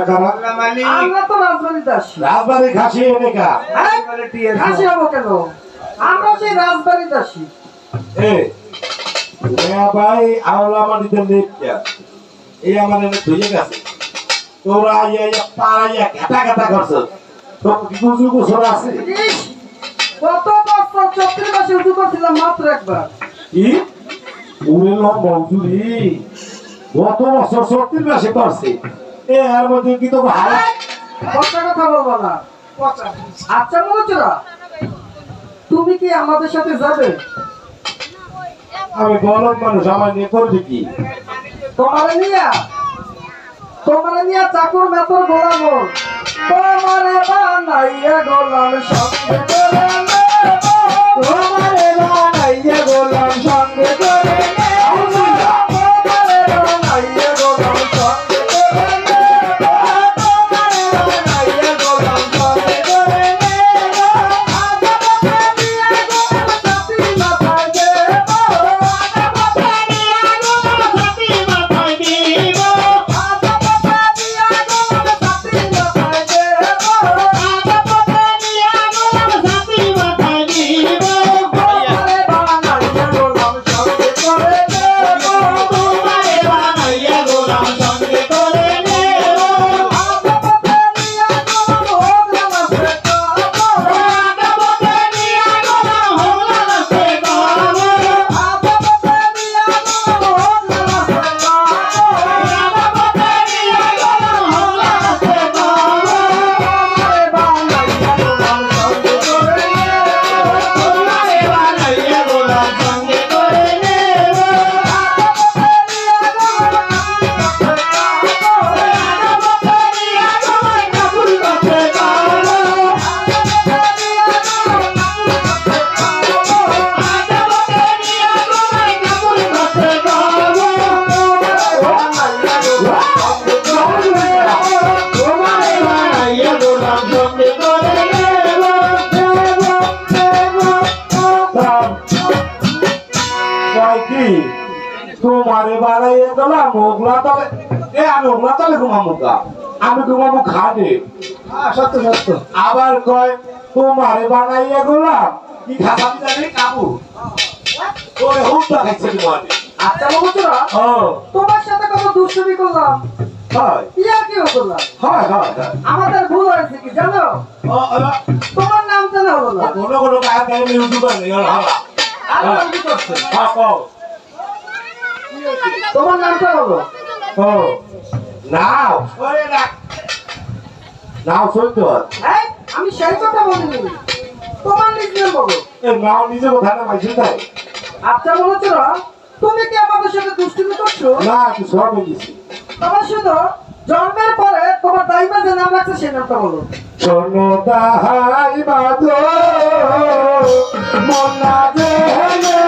তোমরা কারা আমরা তো রাজবাড়িতে আসি। রাজবাড়ি খাসি এনে কা? হ্যাঁ? হব কেন? আমরা সেই রাজবাড়িতে আসি। ভাই আওলা মাটিতে লেপটা এই আমার এনে ধুয়ে গেছে। তোরা ইয়া ইয়া পাড়াইয়া ঘাটা ঘাটা করছ। তো গুজু গুজর আছে? ইস, বছর চৈত্র মাসে উঁচু করছিলাম মাত্র একবার। কি? উড়ে গত বছর সত্যি মাসে করছে? এ এর মধ্যে কি তো হারা কত কথা বলব না আচ্ছা মনোচরা তুমি কি আমাদের সাথে যাবে? আমি গরম মানুষ আমার নিয়ে করবি কি? তোমারে নিয়া তোমারে নিয়া চাকর মেতর গোলাম তোমারে বানাইয়া গোলাম সঙ্গে এ আমি ওগুলা তলে ঘুমাবো কা আমি ঘুমাবো খাটে সত্য সত্য। আবার কয় তোমারে বানাইয়ে গেলাম কি খাতাম জানি কাবু ওরে হুটটা খাইছে তোমারে আচ্ছা বাবুচুরা ও তোমার সাথে কত দুষ্টুমি করলাম। হয়। হয় হয় হয়। আমাদের ভুল হয়েছে কি জানো? তোমার নাম জানা হলো না কোনো কোনো হ্যাঁ তোমার নামটা হলো ও নাও ওরে না নাও সইত হ্যাঁ আমি সেই কথা বলিনি। তোমার নিজ বলো। এ নাও নিজে কোথায় না মাইছি তাই আচ্ছা বলেছিরা তুমি কি আমাদের সাথে দুষ্টুমি করছ? না কি সব দিছি তোমার শুধু জন্মের পরে তোমার দাইমা যে নাম রাখছে সেই নামটা বলো। শোনো তাহাই বাজো মনা দেহলে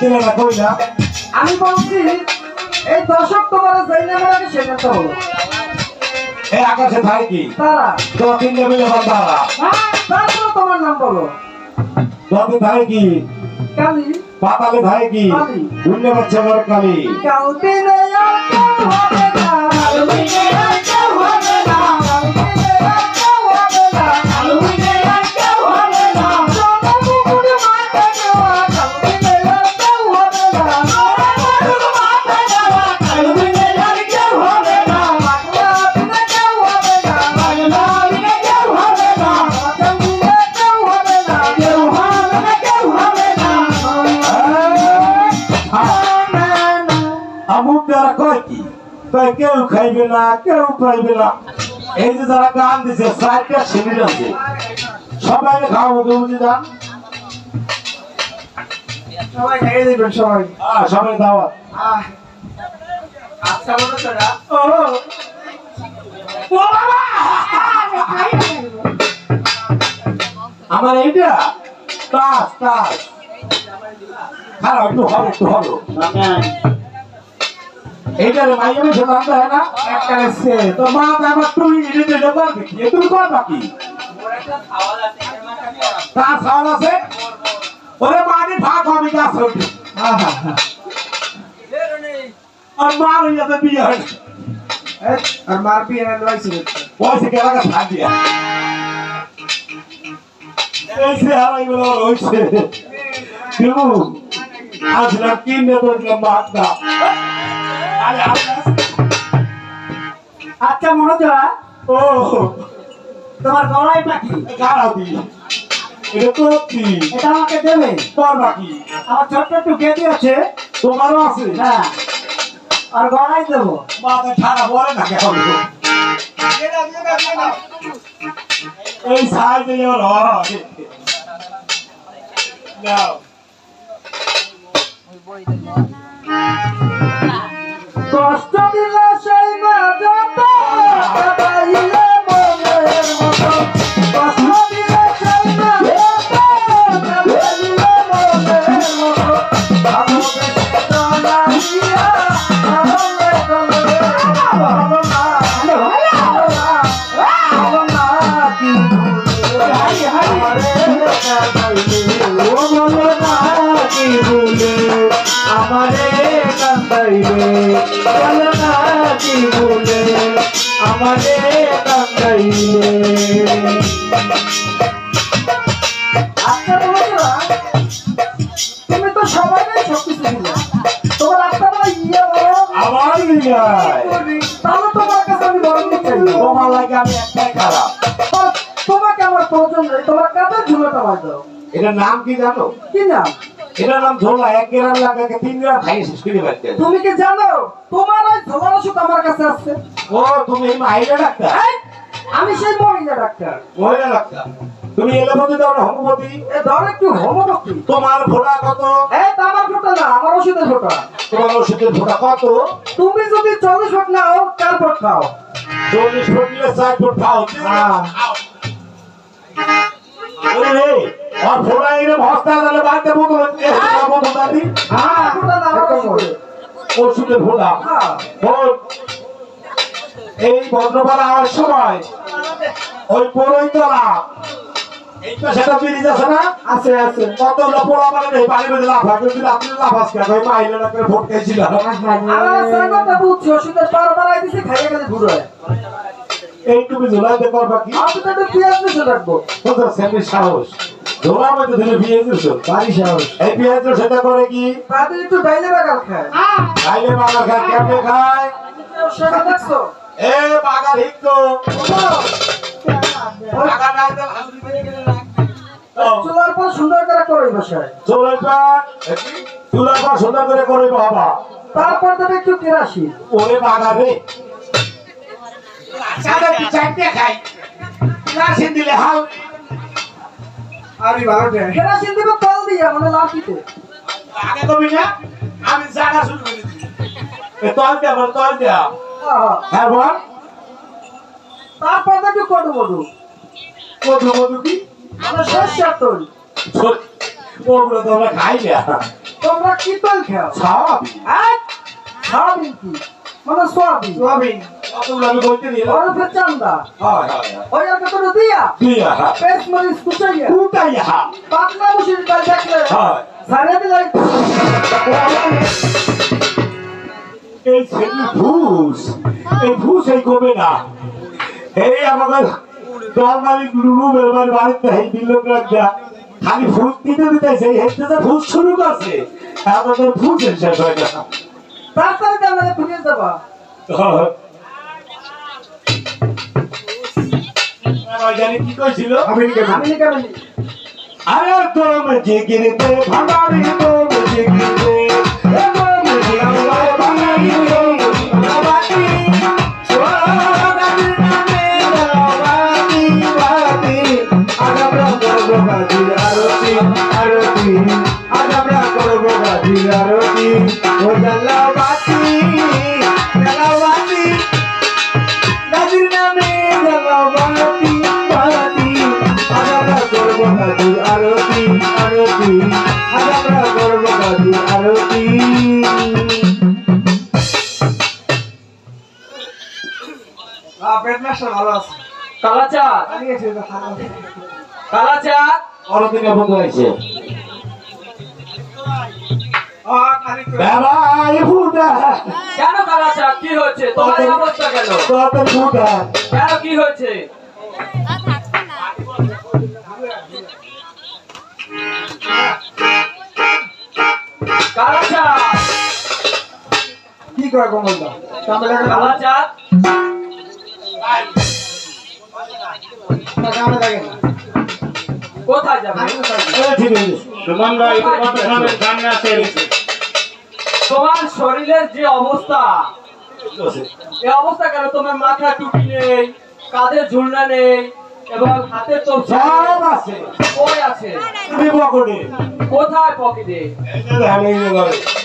দিলে না কই না আমি বলছি এই দশক তোমার যেই নামটা বলো এই আকাশে ভাই কি? তারা? দক্ষিণ নেমে বান্দারা হ্যাঁ তারপরে তোমার নাম বলো। দক্ষিণ ভাই কি? কালি? পাতালে ভাই কি। ভুললে বাচ্চা কালী। কালকে হবে কেউ খাইবে না কেউ পাইবে না এই যে যারা গান দিছে চারটা শ্রেণির আছে সবাই খাওয়াবো কেউ যান সবাই খাইয়ে দিবেন সবাই সবাই দাওয়াত আচ্ছা বলো তোরা ও, ও বাবা! আমার এইটা তাস তাস খারাপ একটু হলো একটু হলো এইটারে মাইয়া মেশে জানতে হয় না? একটা এসছে। তো মা তো আমার তুই এটা দিলে করবে কি এ তুমি কর বাকি তার সাউন্ড আছে? ওরে মানি ভাগ হবে গাছ হইতে হ্যাঁ হ্যাঁ হ্যাঁ। আর মার হইয়াতে বিয়ে হয় এই, আর মার বিয়ে লইছে পয়সা কে লাগা ছাড় দিয়া। এই সে হারাই গেল হইছে কিন্তু আজ না কিনে তো দিলাম বাগদা আরে আপনার আচ্ছা মনোজরা ও। তোমার গলায় পাখি। কারা এটা তো এটা আমাকে দেবে। পর বাকি আমার ছোট্ট একটু গেদি আছে। তোমারও আছে? হ্যাঁ। আর গলায় দেবো। মাথা ঠাড়া পরে না কেন? এই সাইজে ওর নাও কষ্ট দিলে সেই না তোমার কাছে ঝুলোটা বাজাও এটার নাম কি জানো? কি নাম? এটার নাম ঝোলা এক গ্রাম লাগাকে তিন গ্রাম খাই শেষ করে পারতে তুমি কি জানো? তোমার ওই ঝোলার ওষুধ আমার কাছে আছে। ও তুমি এই মাহিলা ডাক্তার? আমি সেই মহিলা ডাক্তার। মহিলা ডাক্তার? তুমি এলোপতি দাও না হোমিওপতি এ ধর একটু হোমোপতি তোমার ভোটা কত? এই আমার ফোটা না আমার ওষুধের তোমার ওষুধের ভোটা কত? তুমি যদি চল্লিশ ফুট নাও চার ফুট খাও। চল্লিশ ফুট নিলে ষাট ফুট খাও। হ্যাঁ। দাদি হ্যাঁ। হ্যাঁ। এই আওয়ার সময় ওই পরই তোলা এই পাশেটা ব্রিজ আছে না? আছে আছে। কত পোড়া মানে নেই পানি বেঁধে লাফা কিন্তু রাত্রে লাফাস কেন ওই মাইলে করে ভোট কথা বুঝছি ওষুধের পার বাড়াই দিছি খাইয়ে গেলে ঘুরে এই তুমি ঝোলাইতে করবা কি? আমি তো পেঁয়াজ মিশে রাখব। কত সেমি সাহস। ঝোলার মধ্যে তুমি পেঁয়াজ দিছো বাড়ি সাহস। এই পেঁয়াজ সেটা করে কি? তাতে একটু ডাইলে বাগাল খায়। খাইলে বাগার খায় কেমনে খায়? সেটা দেখছ এ বাগার হিকতো বাগার নাই তো ও, চুলার পর সুন্দর করে করই বসায়। চুলের পর চুলের পর সুন্দর করে করে বাবা। তারপর দেবে একটু কেরাসিন ওরে বাগার রে। সাদা কি চাইতে খাই। রাশি দিলে হাল। আরে ভালো কেরাসিন দিবে তেল দিয়ে মানে লাফিতে আগে কবি না আমি জায়গা শুরু করে এ তল দে আমার তল দে হ্যাঁ বল। তারপর একটু কটু কটু মধু মধু কি? মানে সর্ষের তৈল। ওগুলো তো আমরা খাই না। তোমরা কি তৈল খাও? স্বাভাবিক এক সয়াবিন কি? মানে সোয়াবিন। সোয়াবিন। অতগুলো আমি বলতে ওর উপরে চান্দা হয় হয় হয়। ওই আর কত দিয়া? তুই আহা পেস্ট মরিচ কুচাইয়া। কুটাই আহা পাতলা মুসির ডাল দেখলে হয়। সারিয়ে দিলে এই ছেলে ভুস এই ভুস এই কমে না? এই আমাদের নর্মালি রুমের বাড়ি বাড়িতে এই বিল্লগ্রাম যা খালি ভুস দিতে দিতে সেই হেঁটে যে ভুস শুরু করছে আমাদের ভুস শেষ হয় না তাড়াতাড়ি জানালে ফিরিয়ে দেবা জানি কি কইছিল? আমি আমেরিকা আরে তোম জিগিরতে ভাঙারি তোম ভালো আছে। কালাচাঁদ। কালাচাঁদ অনেকদিনের বন্ধু হয়েছে। কেন কালাচাঁদ? কি হয়েছে তোমার অবস্থা কেন? কেন কি হয়েছে? কি করে কমলদা? কালাচাঁদ। কোথায় তোমার শরীরের যে অবস্থা এই অবস্থা কেন? তোমার মাথা টুপি নেই কাঁধে ঝুলনা নেই এবং হাতে তো সব আছে। কই আছে? তুমি কোথায় পকেটে।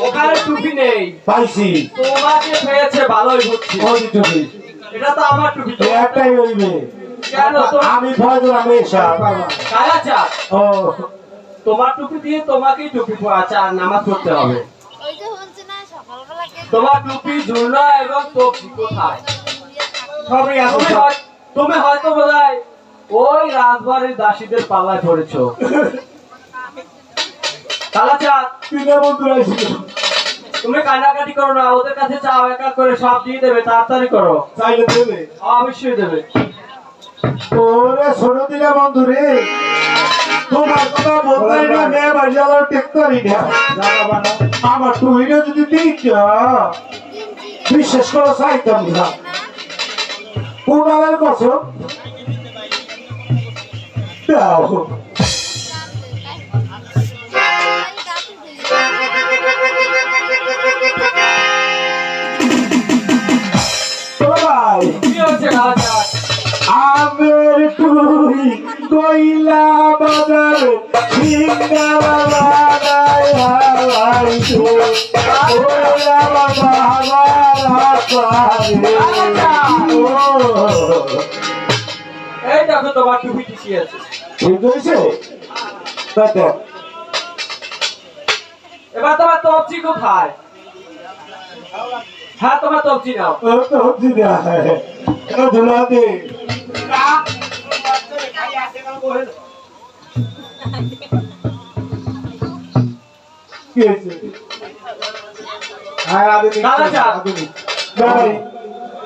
ওখানে টুপি নেই। পাইছি। তোমাকে পেয়েছে ভালোই হচ্ছে। টুপি। এটা তো আমার টুপি এই একটাই হইবে কেন আমি ফয়জুল আমি সব কালাচা ও। তোমার টুপি দিয়ে তোমাকেই টুপি আচ্ছা নামাজ পড়তে হবে। ওই যে হচ্ছে না সকালবেলা কে তোমার টুপি এবং টপি কোথায়? সবই আছে তুমি হয়তো বোধহয় ওই রাজবাড়ির দাসীদের পাল্লায় পড়েছো কালাচাঁদ তিনে বন্ধু আইছিল তুমি কান্নাকাটি করো না ওদের কাছে চাও এক এক করে সব দিয়ে দেবে তাড়াতাড়ি করো। চাইলে দেবে। অবশ্যই দেবে। ওরে ছোট দিলে বন্ধু রে। তোমার কথা বলতে না মেয়ে বাড়ি আলো টেক্তারি না আমার টুইটা যদি দিত বিশেষ করে চাইতাম না পুরালের কসম দাও টুই কইলা বাজার সিঙ্গারা লাগাই হালাই এই দেখো তোমার টুপি টিকি আছে। ঠিক হয়েছে? দেখ এবার তোমার তবজি কোথায়? হ্যাঁ তোমার তবজি নাও। ও তো হচ্ছে দেয়া এটা ধুলা দে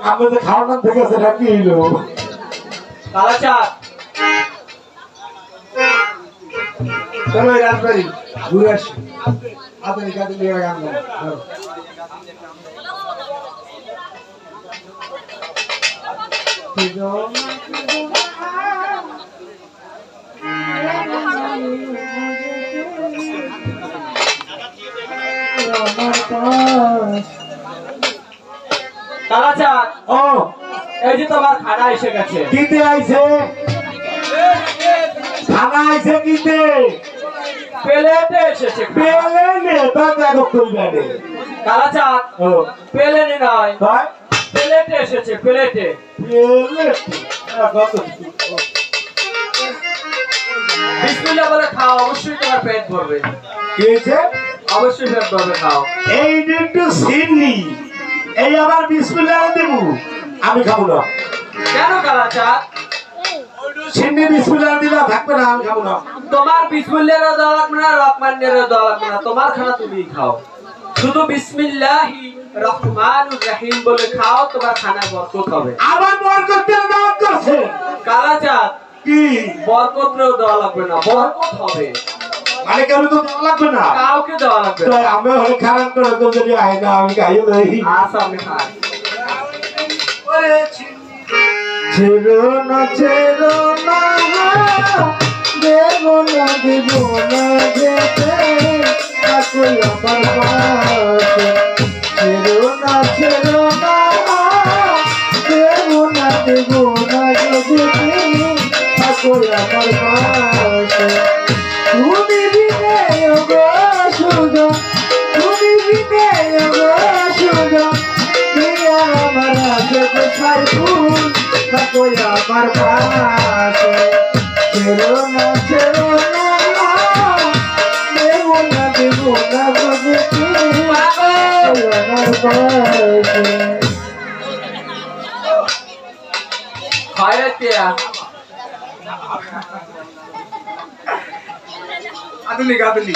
আমাদের খাওয়ানোর থেকে সেটা কি হলো কালাচাঁদ চলো রাজবাড়ি। ঘুরে আসি। আধুনিক আধুনিক গান ধরো। ও। এই যে তোমার খানা এসে গেছে। কিতে আইছে? খানা আইছে কিতে প্লেটে এসেছে পেলে নে তা দেখো কইবা নে কালাচাঁদ ও। প্লেনে নয়। প্লেটে এসেছে প্লেটে বিসমিল্লাহ বলে খাও অবশ্যই তোমার পেট ভরবে। কি অবশ্যই পেট ভরবে খাও। এই একটু সিন্নি। এই আবার বিসমিল্লাহ দেব। আমি খাব না। কেন কালাচাঁদ? সিন্নি বিসমিল্লাহ দিলে থাকবে না আমি খাব না। তোমার বিসমিল্লাহরও দেওয়া লাগবে না রহমানেরও দেওয়া লাগবে না তোমার খানা তুমি খাও। শুধু বিসমিল্লাহি রহমানুর রহিম বলে খাও তোমার খানা বরকত হবে আবার বরকতের দাওয়াত করছে কালাচাঁদ কি? বরকতরেও দেওয়া লাগবে না বরকত হবে। মানে কেন তো দেওয়া লাগবে না? কাউকে দেওয়া লাগবে তো আমি হলে খারাপ করে তো যদি আয় না আমি গাইও দেই আচ্ছা আমি খাই ছেড়ো না ছেড়ো না দেব না দেব না যেতে থাকো আমার পাশে। ছেড়ো না ছেড়ো না দেবো না দেব 가야 때야. 아들리 가들리.